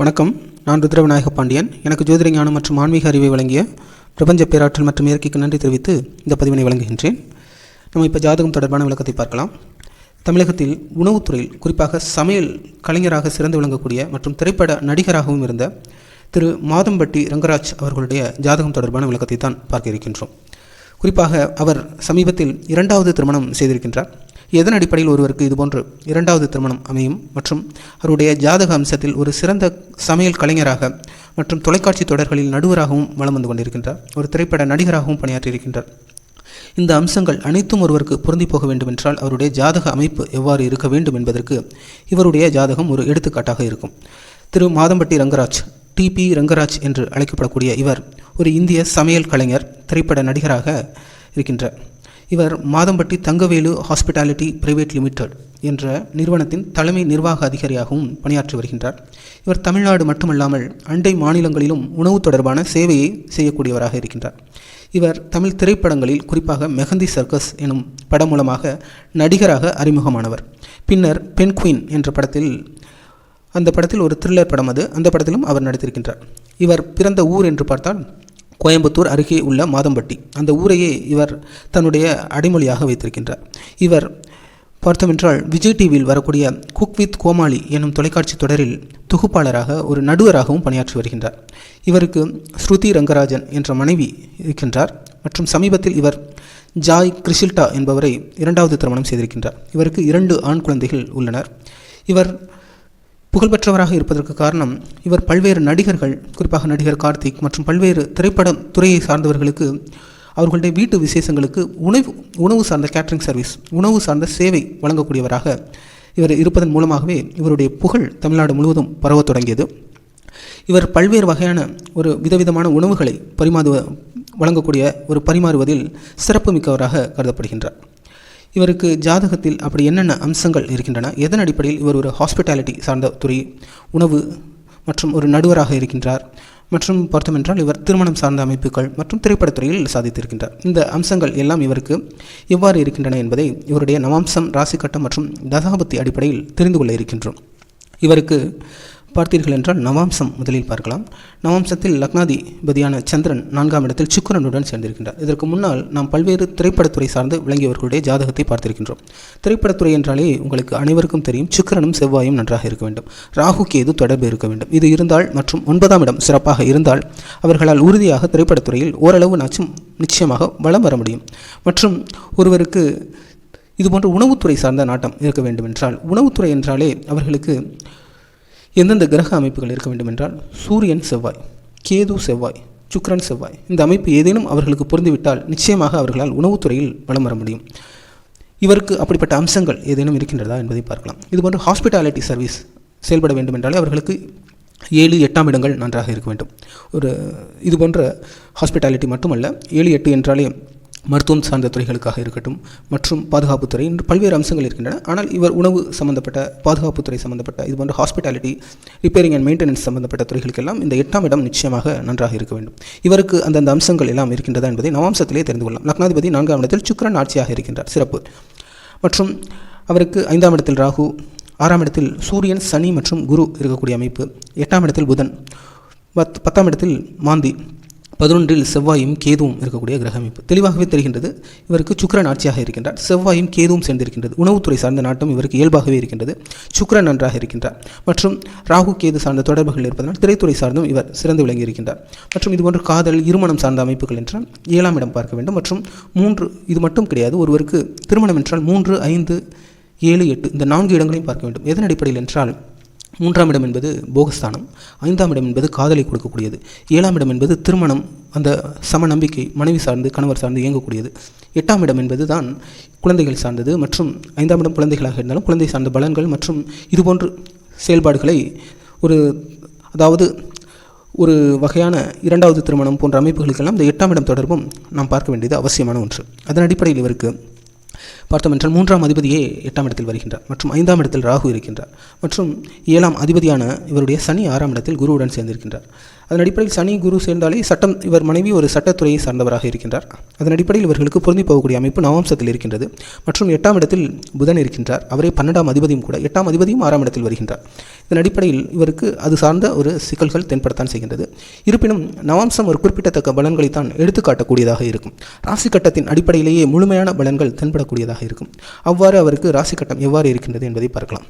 வணக்கம். நான் ருத்ரவிநாயக பாண்டியன். எனக்கு ஜோதிட ஞானம் மற்றும் ஆன்மீக அறிவை வழங்கிய பிரபஞ்ச பேராற்றல் மற்றும் இயற்கைக்கு நன்றி தெரிவித்து இந்த பதிவினை வழங்குகின்றேன். நம்ம இப்போ ஜாதகம் தொடர்பான விளக்கத்தை பார்க்கலாம். தமிழகத்தில் உணவுத்துறையில் குறிப்பாக சமையல் கலைஞராக சிறந்து விளங்கக்கூடிய மற்றும் திரைப்பட நடிகராகவும் இருந்த திரு மாதம்பட்டி ரங்கராஜ் அவர்களுடைய ஜாதகம் தொடர்பான விளக்கத்தை தான் பார்க்க இருக்கின்றோம். குறிப்பாக அவர் சமீபத்தில் இரண்டாவது திருமணம் செய்திருக்கின்றார். எதன் அடிப்படையில் ஒருவருக்கு இதுபோன்று இரண்டாவது திருமணம் அமையும்? மற்றும் அவருடைய ஜாதக அம்சத்தில் ஒரு சிறந்த சமையல் கலைஞராக மற்றும் தொலைக்காட்சி தொடர்களில் நடுவராகவும் வலம் வந்து கொண்டிருக்கின்றார். ஒரு திரைப்பட நடிகராகவும் பணியாற்றியிருக்கின்றார். இந்த அம்சங்கள் அனைத்தும் ஒருவருக்கு பொருந்தி போக வேண்டுமென்றால் அவருடைய ஜாதக அமைப்பு எவ்வாறு இருக்க வேண்டும் என்பதற்கு இவருடைய ஜாதகம் ஒரு எடுத்துக்காட்டாக இருக்கும். திரு. மாதம்பட்டி ரங்கராஜ் டிபி ரங்கராஜ் என்று அழைக்கப்படக்கூடிய இவர் ஒரு இந்திய சமையல் கலைஞர் திரைப்பட நடிகராக இருக்கின்றார். இவர் Madhampatty Thangavelu hospitality private limited என்ற நிறுவனத்தின் தலைமை நிர்வாக அதிகாரியாகவும் பணியாற்றி வருகின்றார். இவர் தமிழ்நாடு மட்டுமல்லாமல் அண்டை மாநிலங்களிலும் உணவு தொடர்பான சேவையை செய்யக்கூடியவராக இருக்கின்றார். இவர் தமிழ் திரைப்படங்களில் குறிப்பாக மெஹந்தி சர்க்கஸ் எனும் படம் மூலமாக நடிகராக அறிமுகமானவர். பின்னர் பென் குயின் என்ற படத்தில் அந்த படத்தில் ஒரு த்ரில்லர் படம் அது. அந்த படத்திலும் அவர் நடித்திருக்கின்றார். இவர் பிறந்த ஊர் என்று பார்த்தால் கோயம்புத்தூர் அருகே உள்ள மாதம்பட்டி. அந்த ஊரையே இவர் தன்னுடைய அடைமொழியாக வைத்திருக்கின்றார். இவர் பார்த்தோமென்றால் விஜய் டிவியில் வரக்கூடிய குக் வித் கோமாளி எனும் தொலைக்காட்சி தொடரில் தொகுப்பாளராக ஒரு நடுவராகவும் பணியாற்றி வருகின்றார். இவருக்கு ஸ்ருதி ரங்கராஜன் என்ற மனைவி இருக்கின்றார். மற்றும் சமீபத்தில் இவர் ஜாய் கிரிசில்டா என்பவரை இரண்டாவது திருமணம் செய்திருக்கின்றார். இவருக்கு இரண்டு ஆண் குழந்தைகள் உள்ளனர். இவர் புகழ்பெற்றவராக இருப்பதற்கு காரணம் இவர் பல்வேறு நடிகர்கள் குறிப்பாக நடிகர் கார்த்திக் மற்றும் பல்வேறு திரைப்பட துறையை சார்ந்தவர்களுக்கு அவர்களுடைய வீட்டு விசேஷங்களுக்கு உணவு உணவு சார்ந்த கேட்ரிங் சர்வீஸ் உணவு சார்ந்த சேவை வழங்கக்கூடியவராக இவர் இருப்பதன் மூலமாகவே இவருடைய புகழ் தமிழ்நாடு முழுவதும் பரவத் தொடங்கியது. இவர் பல்வேறு வகையான ஒரு விதவிதமான உணவுகளை பரிமாறு வழங்கக்கூடிய ஒரு பரிமாறுவதில் சிறப்பு மிக்கவராக கருதப்படுகின்றார். இவருக்கு ஜாதகத்தில் அப்படி என்னென்ன அம்சங்கள் இருக்கின்றன? எதன் அடிப்படையில் இவர் ஒரு ஹாஸ்பிட்டாலிட்டி சார்ந்த துறை உணவு மற்றும் ஒரு நடுவராக இருக்கின்றார்? மற்றும் பார்த்தோமென்றால் இவர் திருமணம் சார்ந்த அமைப்புகள் மற்றும் திரைப்படத்துறையில் சாதித்திருக்கின்றார். இந்த அம்சங்கள் எல்லாம் இவருக்கு எவ்வாறு இருக்கின்றன என்பதை இவருடைய நவாம்சம் ராசிக்கட்டம் மற்றும் தசாபத்தி அடிப்படையில் தெரிந்து கொள்ள இருக்கின்றோம். இவருக்கு பார்த்தீர்கள் என்றால் நவாம்சம் முதலில் பார்க்கலாம். நவாம்சத்தில் லக்னாதிபதியான சந்திரன் நான்காம் இடத்தில் சுக்கிரனுடன் சேர்ந்திருக்கின்றார். இதற்கு முன்னால் நாம் பல்வேறு திரைப்படத்துறை சார்ந்து விளங்கியவர்களுடைய ஜாதகத்தை பார்த்திருக்கின்றோம். திரைப்படத்துறை என்றாலே உங்களுக்கு அனைவருக்கும் தெரியும் சுக்கிரனும் செவ்வாயும் நன்றாக இருக்க வேண்டும். ராகு ஏது தொடர்பு இருக்க வேண்டும். இது இருந்தால் மற்றும் ஒன்பதாம் இடம் சிறப்பாக இருந்தால் அவர்களால் உறுதியாக திரைப்படத்துறையில் ஓரளவு நாச்சும் நிச்சயமாக வளம் வர முடியும். மற்றும் ஒருவருக்கு இதுபோன்ற உணவுத்துறை சார்ந்த நாட்டம் இருக்க வேண்டும் என்றால் உணவுத்துறை என்றாலே அவர்களுக்கு எந்தெந்த கிரக அமைப்புகள் இருக்க வேண்டும் என்றால் சூரியன் செவ்வாய் கேது செவ்வாய் சுக்கரன் செவ்வாய் இந்த அமைப்பு ஏதேனும் அவர்களுக்கு பொருந்திவிட்டால் நிச்சயமாக அவர்களால் உணவுத்துறையில் வளம் வர முடியும். இவருக்கு அப்படிப்பட்ட அம்சங்கள் ஏதேனும் இருக்கின்றதா என்பதை பார்க்கலாம். இதுபோன்று ஹாஸ்பிட்டாலிட்டி சர்வீஸ் செயல்பட வேண்டும் என்றாலே அவர்களுக்கு ஏழு எட்டாம் இடங்கள் நன்றாக இருக்க வேண்டும். ஒரு இது போன்ற ஹாஸ்பிட்டாலிட்டி மட்டுமல்ல ஏழு எட்டு என்றாலே மருத்துவம் சார்ந்த துறைகளுக்காக இருக்கட்டும் மற்றும் பாதுகாப்புத்துறை என்று பல்வேறு அம்சங்கள் இருக்கின்றன. ஆனால் இவர் உணவு சம்பந்தப்பட்ட பாதுகாப்புத்துறை சம்பந்தப்பட்ட இது போன்ற ஹாஸ்பிட்டாலிட்டி ரிப்பேரிங் அண்ட் மெயின்டெனன்ஸ் சம்பந்தப்பட்ட துறைகளுக்கெல்லாம் இந்த எட்டாம் இடம் நிச்சயமாக நன்றாக இருக்க வேண்டும். இவருக்கு அந்தந்த அம்சங்கள் எல்லாம் இருக்கின்றதா என்பதை நவாம்சத்திலே தெரிந்து கொள்ளலாம். லக்னாதிபதி நான்காம் இடத்தில் சுக்கிரன் ஆட்சியாக இருக்கின்றார் சிறப்பு. மற்றும் அவருக்கு ஐந்தாம் இடத்தில் ராகு ஆறாம் இடத்தில் சூரியன் சனி மற்றும் குரு இருக்கக்கூடிய அமைப்பு எட்டாம் இடத்தில் புதன் பத் பத்தாம் இடத்தில் மாந்தி. பதினொன்றில் செவ்வாயும் கேதுவும் இருக்கக்கூடிய கிரக அமைப்பு. தெளிவாகவே தெரிகின்றது இவருக்கு சுக்கரன் ஆட்சியாக இருக்கின்றார். செவ்வாயும் கேதுவும் சேர்ந்திருக்கின்றது. உணவுத்துறை சார்ந்த நாட்டம் இவருக்கு இயல்பாகவே இருக்கின்றது. சுக்கரன் நன்றாக இருக்கின்றார். மற்றும் ராகு கேது சார்ந்த தொடர்புகள் இருப்பதனால் திரைத்துறை சார்ந்தும் இவர் சிறந்து விளங்கி இருக்கின்றார். மற்றும் இதுபோன்று காதல் இருமணம் சார்ந்த அமைப்புகள் என்றால் ஏழாம் இடம் பார்க்க வேண்டும். மற்றும் மூன்று இது மட்டும் கிடையாது. ஒருவருக்கு திருமணம் என்றால் மூன்று ஐந்து ஏழு எட்டு இந்த நான்கு இடங்களையும் பார்க்க வேண்டும். எதன் அடிப்படையில் என்றால் மூன்றாம் இடம் என்பது போகஸ்தானம் ஐந்தாம் இடம் என்பது காதலை கொடுக்கக்கூடியது ஏழாம் இடம் என்பது திருமணம் அந்த சம நம்பிக்கை மனைவி சார்ந்து கணவர் சார்ந்து இயங்கக்கூடியது. எட்டாம் இடம் என்பது தான் குழந்தைகள் சார்ந்தது மற்றும் ஐந்தாம் இடம் குழந்தைகளாக இருந்தாலும் குழந்தை சார்ந்த பலன்கள் மற்றும் இதுபோன்று செயல்பாடுகளை ஒரு அதாவது ஒரு வகையான இரண்டாவது திருமணம் போன்ற அமைப்புகளுக்கெல்லாம் இந்த எட்டாம் இடம் தொடர்பும் நாம் பார்க்க வேண்டியது அவசியமான ஒன்று. அதன் அடிப்படையில் இவருக்கு பார்த்தோம் என்றால் மூன்றாம் அதிபதியே எட்டாம் இடத்தில் வருகின்றார் மற்றும் ஐந்தாம் இடத்தில் ராகு இருக்கின்றார் மற்றும் ஏழாம் அதிபதியான இவருடைய சனி ஆறாம் இடத்தில் குருவுடன் சேர்ந்திருக்கின்றார். அதன் அடிப்படையில் சனி குரு சேர்ந்தாலே சட்டம் இவர் மனைவி ஒரு சட்டத்துறையை சார்ந்தவராக இருக்கின்றார். அதன் அடிப்படையில் இவர்களுக்கு பொருந்தி போகக்கூடிய அமைப்பு நவம்சத்தில் இருக்கின்றது. மற்றும் எட்டாம் இடத்தில் புதன் இருக்கின்றார். அவரே பன்னெண்டாம் அதிபதியும் கூட எட்டாம் அதிபதியும் ஆறாம் இடத்தில் வருகின்றார். இதன் அடிப்படையில் இவருக்கு அது சார்ந்த ஒரு சிக்கல்கள் தென்படத்தான் செய்கின்றது. இருப்பினும் நவாம்சம் ஒரு குறிப்பிடத்தக்க பலன்களைத்தான் எடுத்துக்காட்டக்கூடியதாக இருக்கும். ராசி கட்டத்தின் அடிப்படையிலேயே முழுமையான பலன்கள் தென்படக்கூடியதாக இருக்கும். அவ்வாறு அவருக்கு ராசி கட்டம் எவ்வாறு இருக்கின்றது என்பதை பார்க்கலாம்.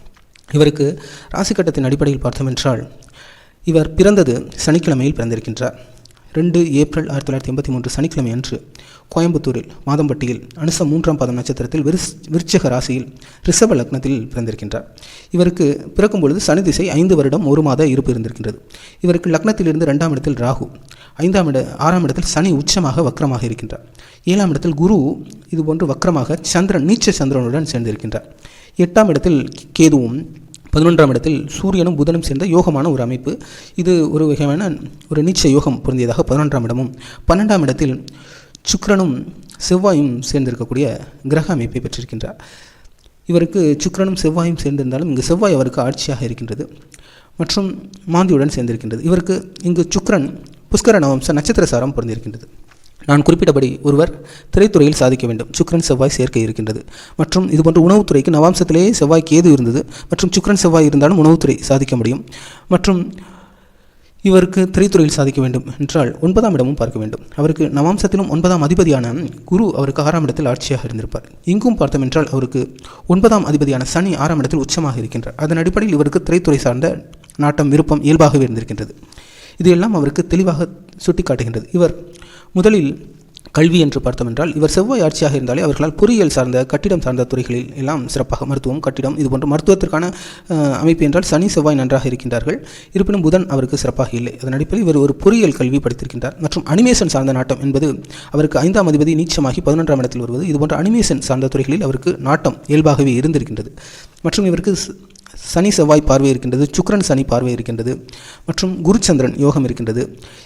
இவருக்கு ராசி கட்டத்தின் அடிப்படையில் பார்த்தோம் என்றால் இவர் பிறந்தது சனிக்கிழமையில் பிறந்திருக்கின்றார். ரெண்டு ஏப்ரல் ஆயிரத்தி தொள்ளாயிரத்தி எண்பத்தி மூன்று சனிக்கிழமை அன்று கோயம்புத்தூரில் மாதம்பட்டியில் அனுச மூன்றாம் பாதம் நட்சத்திரத்தில் விருஸ் விருச்சக ராசியில் ரிஷப லக்னத்தில் பிறந்திருக்கின்றார். இவருக்கு பிறக்கும் பொழுது சனி திசை ஐந்து வருடம் ஒரு மாத இருப்பு இருந்திருக்கின்றது. இவருக்கு லக்னத்திலிருந்து ரெண்டாம் இடத்தில் ராகு ஐந்தாம் இட ஆறாம் இடத்தில் சனி உச்சமாக வக்கரமாக இருக்கின்றார். ஏழாம் இடத்தில் குரு இதுபோன்று வக்கரமாக சந்திரன் நீச்ச சந்திரனுடன் சேர்ந்திருக்கின்றார். எட்டாம் இடத்தில் கேதுவும் பதினொன்றாம் இடத்தில் சூரியனும் புதனும் சேர்ந்த யோகமான ஒரு அமைப்பு. இது ஒரு வகையான ஒரு நீச்ச யோகம் பொருந்தியதாக பதினொன்றாம் இடமும் பன்னெண்டாம் இடத்தில் சுக்கரனும் செவ்வாயும் சேர்ந்திருக்கக்கூடிய கிரக அமைப்பை பெற்றிருக்கின்றார். இவருக்கு சுக்கரனும் செவ்வாயும் சேர்ந்திருந்தாலும் இங்கு செவ்வாய் அவருக்கு ஆட்சியாக இருக்கின்றது மற்றும் மாந்தியுடன் சேர்ந்திருக்கின்றது. இவருக்கு இங்கு சுக்கிரன் புஷ்கர நவம்ச நட்சத்திர சாரம் பொருந்திருக்கின்றது நான் குறிப்பிட்டபடி ஒருவர் திரைத்துறையில் சாதிக்க வேண்டும். சுக்ரன் செவ்வாய் சேர்க்கை இருக்கின்றது. மற்றும் இதுபோன்ற உணவுத்துறைக்கு நவாம்சத்திலேயே செவ்வாய் கேது இருந்தது. மற்றும் சுக்ரன் செவ்வாய் இருந்தாலும் உணவுத்துறை சாதிக்க முடியும். மற்றும் இவருக்கு திரைத்துறையில் சாதிக்க வேண்டும் என்றால் ஒன்பதாம் இடமும் பார்க்க வேண்டும். அவருக்கு நவாம்சத்திலும் ஒன்பதாம் அதிபதியான குரு அவருக்கு ஆறாம் இடத்தில் ஆட்சியாக இருந்திருப்பார். இங்கும் பார்த்தோம் என்றால் அவருக்கு ஒன்பதாம் அதிபதியான சனி ஆறாம் இடத்தில் உச்சமாக இருக்கின்றார். அதன் அடிப்படையில் இவருக்கு திரைத்துறை சார்ந்த நாட்டம் விருப்பம் இயல்பாகவே இருந்திருக்கின்றது. இது எல்லாம் அவருக்கு தெளிவாக சுட்டிக்காட்டுகின்றது. இவர் முதலில் கல்வி என்று பார்த்தோம் என்றால் இவர் செவ்வாய் ஆட்சியாக இருந்தாலே அவர்களால் பொறியியல் சார்ந்த கட்டிடம் சார்ந்த துறைகளில் எல்லாம் சிறப்பாக மருத்துவம் கட்டிடம் இதுபோன்ற மருத்துவத்திற்கான அமைப்பு என்றால் சனி செவ்வாய் நன்றாக இருக்கின்றார்கள். இருப்பினும் புதன் அவருக்கு சிறப்பாக இல்லை. அதன் அடிப்படையில் இவர் ஒரு பொறியியல் கல்வி படித்திருக்கின்றார். மற்றும் அனிமேஷன் சார்ந்த நாட்டம் என்பது அவருக்கு ஐந்தாம் அதிபதி நீச்சமாகி பதினொன்றாம் இடத்தில் வருவது. இதுபோன்ற அனிமேஷன் சார்ந்த துறைகளில் அவருக்கு நாட்டம் இயல்பாகவே இருந்திருக்கின்றது. மற்றும் இவருக்கு சனி செவ்வாய் பார்வை இருக்கின்றது சுக்கிரன் சனி பார்வை இருக்கின்றது மற்றும் குருச்சந்திரன் யோகம் இருக்கின்றது.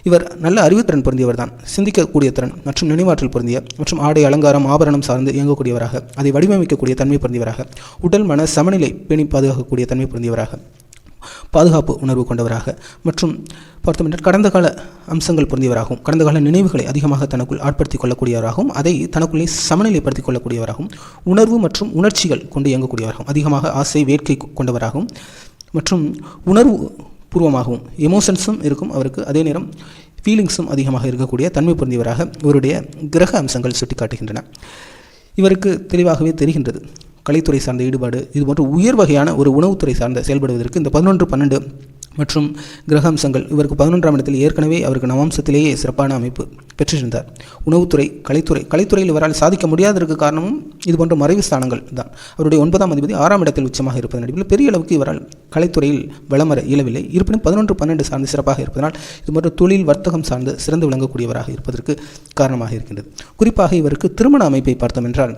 இவர் நல்ல அறிவுத்திறன் பொருந்தியவர் தான் சிந்திக்கக்கூடிய திறன் மற்றும் நினைவாற்றல் பொருந்திய மற்றும் ஆடை அலங்காரம் ஆபரணம் சார்ந்து இயங்கக்கூடியவராக அதை வடிவமைக்கக்கூடிய தன்மை பொருந்தியவராக உடல் மன சமநிலை பேணி பாதுகாக்கக்கூடிய தன்மை பொருந்தியவராக. பாதுகாப்பு உணர்வு கொண்டவராக மற்றும் பார்த்தோம் கடந்த கால அம்சங்கள் பொருந்தியவராகவும் கடந்த கால நினைவுகளை அதிகமாக தனக்குள் ஆட்படுத்திக் கொள்ளக்கூடியவராகவும் அதை தனக்குள்ளே சமநிலைப்படுத்திக் கொள்ளக்கூடியவராகவும் உணர்வு மற்றும் உணர்ச்சிகள் கொண்டு இயங்கக்கூடியவராகவும் அதிகமாக ஆசை வேட்கை கொண்டவராகவும் மற்றும் உணர்வு பூர்வமாகவும் எமோஷன்ஸும் இருக்கும் அவருக்கு. அதே நேரம் ஃபீலிங்ஸும் அதிகமாக இருக்கக்கூடிய தன்மை பொருந்தியவராக இவருடைய கிரக அம்சங்கள் சுட்டிக்காட்டுகின்றன. இவருக்கு தெளிவாகவே தெரிகின்றது. கலைத்துறை சார்ந்த ஈடுபாடு இது போன்ற உயர் வகையான ஒரு உணவுத்துறை சார்ந்த செயல்படுவதற்கு இந்த பதினொன்று பன்னெண்டு மற்றும் கிரக அம்சங்கள் இவருக்கு பதினொன்றாம் இடத்தில் ஏற்கனவே அவருக்கு நவம்சத்திலேயே சிறப்பான அமைப்பு பெற்றிருந்தார். உணவுத்துறை கலைத்துறை கலைத்துறையில் இவரால் சாதிக்க முடியாததற்கு காரணமும் இது போன்ற மறைவு ஸ்தானங்கள் தான். அவருடைய ஒன்பதாம் அதிபதி ஆறாம் இடத்தில் உச்சமாக இருப்பதன் அடிப்படையில் பெரிய அளவுக்கு இவரால் கலைத்துறையில் வளமர இயலவில்லை. இருப்பினும் பதினொன்று பன்னெண்டு சார்ந்து சிறப்பாக இருப்பதனால் இது போன்ற தொழில் வர்த்தகம் சார்ந்து சிறந்து விளங்கக்கூடியவராக இருப்பதற்கு காரணமாக இருக்கின்றது. குறிப்பாக இவருக்கு திருமண அமைப்பை பார்த்தோம் என்றால்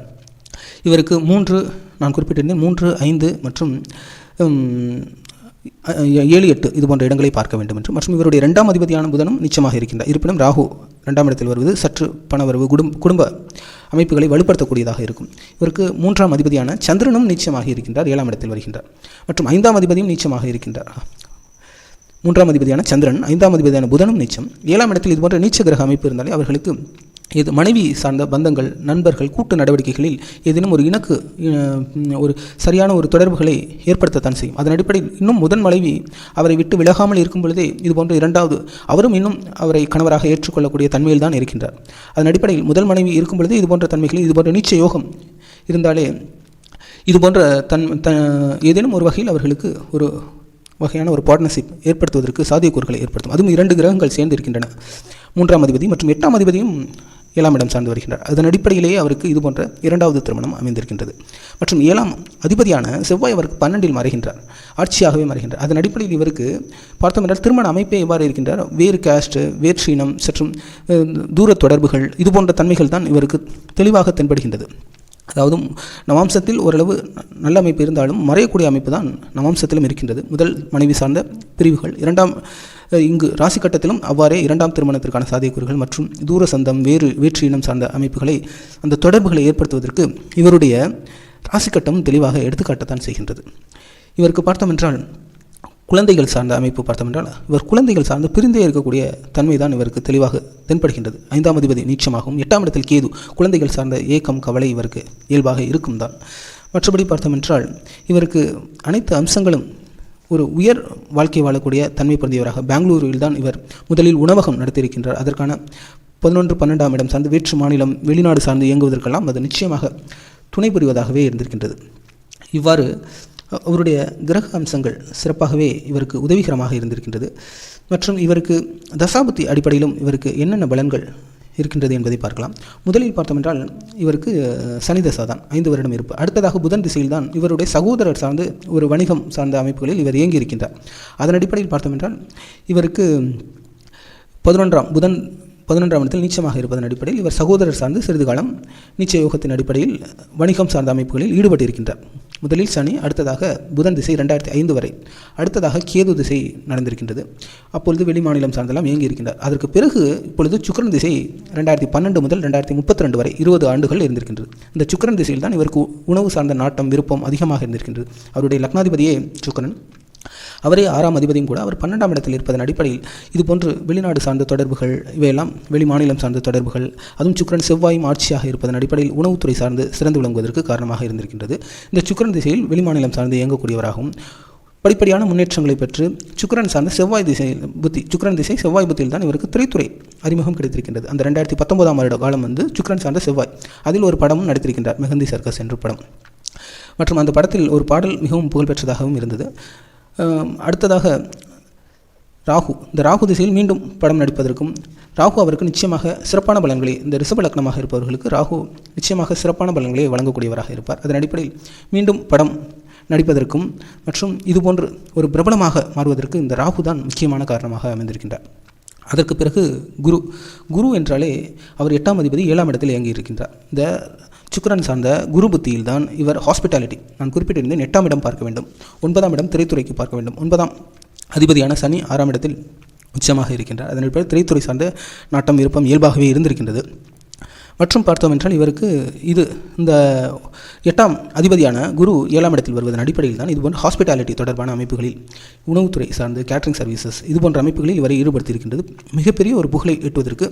இவருக்கு மூன்று நான் குறிப்பிட்டிருந்தேன் மூன்று ஐந்து மற்றும் ஏழு எட்டு இது போன்ற இடங்களை பார்க்க வேண்டும் என்று. மற்றும் இவருடைய இரண்டாம் அதிபதியான புதனும் நிச்சயமாக இருக்கின்றார். இருப்பினும் ராகு இரண்டாம் இடத்தில் வருவது சற்று பணவரவு குடும்ப குடும்ப அமைப்புகளை வலுப்படுத்தக்கூடியதாக இருக்கும். இவருக்கு மூன்றாம் அதிபதியான சந்திரனும் நிச்சயமாக இருக்கின்றார் ஏழாம் இடத்தில் வருகின்றார். மற்றும் ஐந்தாம் அதிபதியும் நீச்சமாக இருக்கின்றார். மூன்றாம் அதிபதியான சந்திரன் ஐந்தாம் அதிபதியான புதனும் நிச்சயம். ஏழாம் இடத்தில் இது போன்ற நீச்ச கிரக அமைப்பு இருந்தாலே அவர்களுக்கு இது மனைவி சார்ந்த பந்தங்கள் நண்பர்கள் கூட்டு நடவடிக்கைகளில் ஏதேனும் ஒரு இணக்கு ஒரு சரியான ஒரு தொடர்புகளை ஏற்படுத்தத்தான் செய்யும். அதன் அடிப்படையில் இன்னும் முதன் மனைவி அவரை விட்டு விலகாமல் இருக்கும் பொழுதே இது போன்ற இரண்டாவது அவரும் இன்னும் அவரை கணவராக ஏற்றுக்கொள்ளக்கூடிய தன்மையில் தான் இருக்கின்றார். அதன் அடிப்படையில் முதல் மனைவி இருக்கும் பொழுதே இது போன்ற தன்மைகளில் இது போன்ற நீச்ச யோகம் இருந்தாலே இது போன்ற தன் த ஏதேனும் ஒரு வகையில் அவர்களுக்கு ஒரு வகையான ஒரு பார்ட்னர்ஷிப் ஏற்படுத்துவதற்கு சாத்தியக்கூறுகளை ஏற்படுத்தும். அதுவும் இரண்டு கிரகங்கள் சேர்ந்து இருக்கின்றன மூன்றாம் அதிபதி மற்றும் எட்டாம் அதிபதியும் ஏழாம் இடம் சார்ந்து வருகின்றார். அதன் அடிப்படையிலேயே அவருக்கு இது போன்ற இரண்டாவது திருமணம் அமைந்திருக்கின்றது. மற்றும் ஏழாம் அதிபதியான செவ்வாய் அவருக்கு பன்னெண்டில் மறைகின்றார். ஆட்சியாகவே மறைகின்றார். அதன் அடிப்படையில் இவருக்கு பார்த்தோம் என்றால் திருமண அமைப்பே எவ்வாறு இருக்கின்றார். வேறு காஸ்ட் வேற்று சற்றும் தூர தொடர்புகள் இது போன்ற தன்மைகள் தான் இவருக்கு தெளிவாக தென்படுகின்றது. அதாவது நவாம்சத்தில் ஓரளவு நல்ல அமைப்பு இருந்தாலும் மறையக்கூடிய அமைப்பு தான் நவாம்சத்திலும் இருக்கின்றது. முதல் மனைவி சார்ந்த பிரிவுகள். இரண்டாம் இங்கு ராசி கட்டத்திலும் அவ்வாறே இரண்டாம் திருமணத்திற்கான சாத்தியக்கூறுகள் மற்றும் தூர சந்தம் வேறு வேற்று இனம் சார்ந்த அமைப்புகளை அந்த தொடர்புகளை ஏற்படுத்துவதற்கு இவருடைய ராசி கட்டம் தெளிவாக எடுத்துக்காட்டத்தான் செய்கின்றது. இவருக்கு பார்த்தோம் என்றால் குழந்தைகள் சார்ந்த அமைப்பு பார்த்தோம் என்றால் இவர் குழந்தைகள் சார்ந்து பிரிந்தே இருக்கக்கூடிய தன்மை தான் இவருக்கு தெளிவாக தென்படுகின்றது. ஐந்தாம் அதிபதி நீச்சமாகவும் எட்டாம் இடத்தில் கேது குழந்தைகள் சார்ந்த ஏக்கம் கவலை இவருக்கு இயல்பாக இருக்கும் தான் மற்றபடி பார்த்தோம் என்றால் இவருக்கு அனைத்து அம்சங்களும் ஒரு உயர் வாழ்க்கை வாழக்கூடிய தன்மை பொருந்தியவராக பெங்களூருவில் தான் இவர் முதலில் உணவகம் நடத்தியிருக்கின்றார். அதற்கான பதினொன்று பன்னெண்டாம் இடம் சார்ந்து வேற்று மாநிலம் வெளிநாடு சார்ந்து இயங்குவதற்கெல்லாம் அது நிச்சயமாக துணை புரிவதாகவே இருந்திருக்கின்றது. இவ்வாறு அவருடைய கிரக அம்சங்கள் சிறப்பாகவே இவருக்கு உதவிகரமாக இருந்திருக்கின்றது. மற்றும் இவருக்கு தசாபுத்தி அடிப்படையிலும் இவருக்கு என்னென்ன பலன்கள் இருக்கின்றது என்பதை பார்க்கலாம். முதலில் பார்த்தோம் என்றால் இவருக்கு சனி தசா தான் ஐந்து வருடம் இருப்பு. அடுத்ததாக புதன் திசையில் தான் இவருடைய சகோதரர் சார்ந்து ஒரு வணிகம் சார்ந்த அமைப்புகளில் இவர் இயங்கி இருக்கின்றார் அதன் அடிப்படையில் பார்த்தோம் என்றால் இவருக்கு பதினொன்றாம் புதன் பதினொன்றாம் இடத்தில் நீச்சமாக இருப்பதன் அடிப்படையில் இவர் சகோதரர் சார்ந்து சிறிது காலம் நீச்ச யோகத்தின் அடிப்படையில் வணிகம் சார்ந்த அமைப்புகளில் ஈடுபட்டிருக்கின்றார். முதலில் சனி அடுத்ததாக புதன் திசை ரெண்டாயிரத்தி ஐந்து வரை. அடுத்ததாக கேது திசை நடந்திருக்கின்றது. அப்பொழுது வெளிமாநிலம் சார்ந்தெல்லாம் இயங்கி இருக்கின்றார். அதற்கு பிறகு இப்பொழுது சுக்கரன் திசை ரெண்டாயிரத்தி பன்னெண்டு முதல் ரெண்டாயிரத்தி முப்பத்தி ரெண்டு வரை இருபது ஆண்டுகள் இருந்திருக்கின்றது. இந்த சுக்கரன் திசையில் தான் இவருக்கு உணவு சார்ந்த நாட்டம் விருப்பம் அதிகமாக இருந்திருக்கின்றது. அவருடைய லக்னாதிபதியே சுக்கரன். அவரே ஆறாம் அதிபதியும் கூட அவர் பன்னெண்டாம் இடத்தில் இருப்பதன் அடிப்படையில் இதுபோன்று வெளிநாடு சார்ந்த தொடர்புகள் இவையெல்லாம் வெளி மாநிலம் சார்ந்த தொடர்புகள் அதுவும் சுக்கரன் செவ்வாயும் ஆட்சியாக இருப்பதன் அடிப்படையில் உணவுத்துறை சார்ந்து சிறந்து விளங்குவதற்கு காரணமாக இருந்திருக்கின்றது. இந்த சுக்கரன் திசையில் வெளிமாநிலம் சார்ந்து இயங்கக்கூடியவராகவும் படிப்படியான முன்னேற்றங்களை பெற்று சுக்கரன் சார்ந்த செவ்வாய் திசை புத்தி சுக்கரன் திசை செவ்வாய் புத்தியில் தான் இவருக்கு திரைத்துறை அறிமுகம் கிடைத்திருக்கின்றது. அந்த ரெண்டாயிரத்தி பத்தொன்பதாம் வருட காலம் வந்து சுக்கிரன் சார்ந்த செவ்வாய். அதில் ஒரு படமும் நடித்திருக்கின்றார் மெஹந்தி சர்க்கஸ் என்ற படம். மற்றும் அந்த படத்தில் ஒரு பாடல் மிகவும் புகழ்பெற்றதாகவும் இருந்தது. அடுத்ததாக ராகு. இந்த ராகு திசையில் மீண்டும் படம் நடிப்பதற்கும் ராகு அவருக்கு நிச்சயமாக சிறப்பான பலன்களை இந்த ரிஷப லக்னமாக இருப்பவர்களுக்கு ராகு நிச்சயமாக சிறப்பான பலன்களை வழங்கக்கூடியவராக இருப்பார். அதன் அடிப்படையில் மீண்டும் படம் நடிப்பதற்கும் மற்றும் இதுபோன்று ஒரு பிரபலமாக மாறுவதற்கு இந்த ராகு தான் முக்கியமான காரணமாக அமைந்திருக்கின்றார். அதற்கு பிறகு குரு குரு என்றாலே அவர் எட்டாம் அதிபதி ஏழாம் இடத்தில் இயங்கி இருக்கின்றார் இந்த சுக்கரன் சார்ந்த குரு புத்தியில் தான் இவர் ஹாஸ்பிட்டாலிட்டி நான் குறிப்பிட்டிருந்தேன் எட்டாம் இடம் பார்க்க வேண்டும் ஒன்பதாம் இடம் திரைத்துறைக்கு பார்க்க வேண்டும். ஒன்பதாம் அதிபதியான சனி ஆறாம் இடத்தில் உச்சமாக இருக்கின்றார். அதன் பிறகு திரைத்துறை சார்ந்த நாட்டம் விருப்பம் இயல்பாகவே இருந்திருக்கின்றது. மற்றும் பார்த்தோம் என்றால் இவருக்கு இது இந்த எட்டாம் அதிபதியான குரு ஏழாம் இடத்தில் வருவதன் அடிப்படையில் தான் இதுபோன்ற ஹாஸ்பிட்டாலிட்டி தொடர்பான அமைப்புகளில் உணவுத்துறை சார்ந்து கேட்டரிங் சர்வீசஸ் இது போன்ற அமைப்புகளில் இவரை ஈடுபடுத்தியிருக்கின்றது. மிகப்பெரிய ஒரு புகழை எட்டுவதற்கு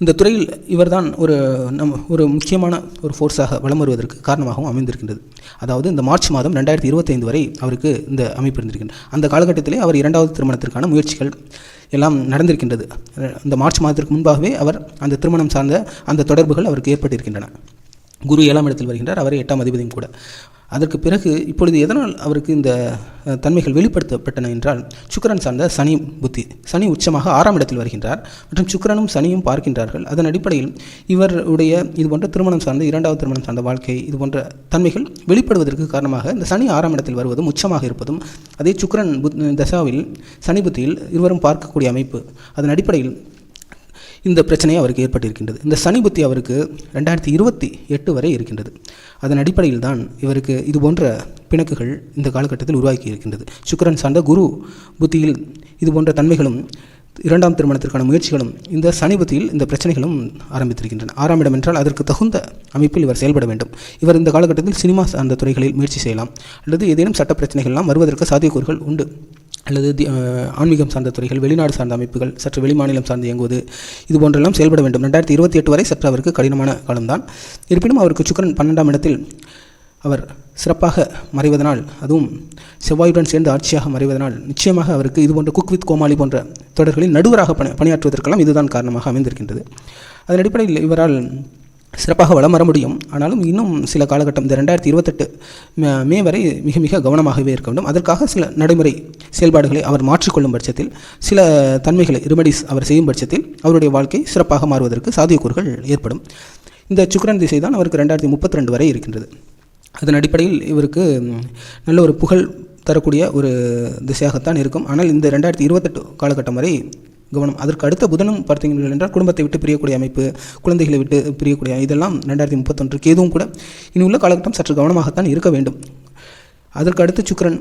இந்த துறையில் இவர்தான் ஒரு நம் ஒரு முக்கியமான ஒரு ஃபோர்ஸாக வலம் வருவதற்கு காரணமாகவும் அமைந்திருக்கின்றது. அதாவது இந்த மார்ச் மாதம் ரெண்டாயிரத்தி இருபத்தைந்து வரை அவருக்கு இந்த அமைப்பு இருந்திருக்கின்றது. அந்த காலகட்டத்திலே அவர் இரண்டாவது திருமணத்திற்கான முயற்சிகள் எல்லாம் நடந்திருக்கின்றது. இந்த மார்ச் மாதத்திற்கு முன்பாகவே அவர் அந்த திருமணம் சார்ந்த அந்த தொடர்புகள் அவருக்கு ஏற்பட்டிருக்கின்றன. குரு ஏழாம் இடத்தில் வருகின்றார். அவர் எட்டாம் அதிபதியும் கூட. அதற்கு பிறகு இப்பொழுது எதனால் அவருக்கு இந்த தன்மைகள் வெளிப்படுத்தப்பட்டன என்றால் சுக்கரன் சார்ந்த சனி புத்தி சனி உச்சமாக ஆறாம் இடத்தில் வருகின்றார் மற்றும் சுக்கிரனும் சனியும் பார்க்கின்றார்கள். அதன் அடிப்படையில் இவருடைய இது போன்ற திருமணம் சார்ந்த இரண்டாவது திருமணம் சார்ந்த வாழ்க்கை இது போன்ற தன்மைகள் வெளிப்படுவதற்கு காரணமாக இந்த சனி ஆறாம் இடத்தில் வருவதும் உச்சமாக இருப்பதும் அதே சுக்கரன் புத் தசாவில் சனி புத்தியில் இருவரும் பார்க்கக்கூடிய அமைப்பு. அதன் அடிப்படையில் இந்த பிரச்சனை அவருக்கு ஏற்பட்டிருக்கின்றது. இந்த சனி புத்தி அவருக்கு ரெண்டாயிரத்தி இருபத்தி எட்டு வரை இருக்கின்றது. அதன் அடிப்படையில் தான் இவருக்கு இது போன்ற பிணக்குகள் இந்த காலகட்டத்தில் உருவாக்கி இருக்கின்றது சுக்கரன் சார்ந்த குரு புத்தியில் இது போன்ற தன்மைகளும் இரண்டாம் திருமணத்திற்கான முயற்சிகளும் இந்த சனி புத்தியில் இந்த பிரச்சனைகளும் ஆரம்பித்திருக்கின்றன. ஆறாம் இடம் என்றால் அதற்கு தகுந்த அமைப்பில் இவர் செயல்பட வேண்டும். இவர் இந்த காலகட்டத்தில் சினிமா சார்ந்த துறைகளில் முயற்சி செய்யலாம். அல்லது ஏதேனும் சட்ட பிரச்சனைகள்லாம் வருவதற்கு சாத்தியக்கூறுகள் உண்டு. அல்லது ஆன்மீகம் சார்ந்த துறைகள் வெளிநாடு சார்ந்த அமைப்புகள் சற்று வெளிமாநிலம் சார்ந்து இயங்குவது இது போன்றெல்லாம் செயல்பட வேண்டும். ரெண்டாயிரத்தி இருபத்தி எட்டு வரை சற்று அவருக்கு கடினமான காலம்தான். இருப்பினும் அவருக்கு சுக்கிரன் பன்னெண்டாம் இடத்தில் அவர் சிறப்பாக மறைவதனால் அதுவும் செவ்வாயுடன் சேர்ந்து ஆட்சியாக மறைவதனால் நிச்சயமாக அவருக்கு இது போன்ற குக் வித் கோமாளி போன்ற தொடர்களில் நடுவராக பணி பணியாற்றுவதற்கெல்லாம் இதுதான் காரணமாக அமைந்திருக்கின்றது. அதன் அடிப்படையில் இவரால் சிறப்பாக வளம் வர முடியும். ஆனாலும் இன்னும் சில காலகட்டம் இந்த ரெண்டாயிரத்தி இருபத்தெட்டு மே- வரை மிக மிக கவனமாகவே இருக்க வேண்டும். அதற்காக சில நடைமுறை செயல்பாடுகளை அவர் மாற்றிக்கொள்ளும் பட்சத்தில் சில தன்மைகளை ரெமடிஸ் அவர் செய்யும் பட்சத்தில் அவருடைய வாழ்க்கை சிறப்பாக மாறுவதற்கு சாத்தியக்கூறுகள் ஏற்படும். இந்த சுக்கரன் திசை தான் அவருக்கு ரெண்டாயிரத்தி முப்பத்தி ரெண்டு வரை இருக்கின்றது. அதன் அடிப்படையில் இவருக்கு நல்ல ஒரு புகழ் தரக்கூடிய ஒரு திசையாகத்தான் இருக்கும். ஆனால் இந்த ரெண்டாயிரத்தி இருபத்தெட்டு காலகட்டம் வரை கவனம். அதற்கு அடுத்த புதனும் பார்த்தீர்கள் என்றால் குடும்பத்தை விட்டு பிரியக்கூடிய அமைப்பு குழந்தைகளை விட்டு பிரியக்கூடிய இதெல்லாம் ரெண்டாயிரத்தி முப்பத்தொன்றுக்கு எதுவும் கூட இனி உள்ள காலகட்டம் சற்று கவனமாகத்தான் இருக்க வேண்டும். அதற்கு அடுத்து சுக்கரன்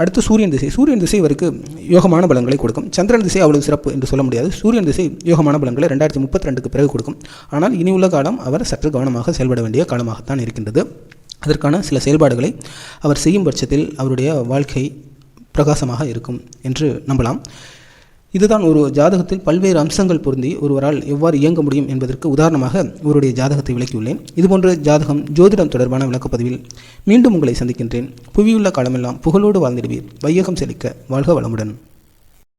அடுத்து சூரியன் திசை. சூரியன் திசை இவருக்கு யோகமான பலங்களை கொடுக்கும். சந்திரன் திசை அவ்வளவு சிறப்பு என்று சொல்ல முடியாது. சூரியன் திசை யோகமான பலங்களை ரெண்டாயிரத்தி முப்பத்தி ரெண்டுக்கு பிறகு கொடுக்கும். ஆனால் இனி உள்ள காலம் அவர் சற்று கவனமாக செயல்பட வேண்டிய காலமாகத்தான் இருக்கின்றது. அதற்கான சில செயல்பாடுகளை அவர் செய்யும் பட்சத்தில் அவருடைய வாழ்க்கை பிரகாசமாக இருக்கும் என்று நம்பலாம். இதுதான் ஒரு ஜாதகத்தில் பல்வேறு அம்சங்கள் பொருந்தி ஒருவரால் எவ்வாறு இயங்க முடியும் என்பதற்கு உதாரணமாக இவருடைய ஜாதகத்தை விளக்கியுள்ளேன். இதுபோன்ற ஜாதகம் ஜோதிடம் தொடர்பான விளக்கப்பதிவில் மீண்டும் உங்களை சந்திக்கின்றேன். புவியுள்ள காலமெல்லாம் புகழோடு வாழ்ந்திடுவீர். வையகம் செழிக்க வாழ்க வளமுடன்.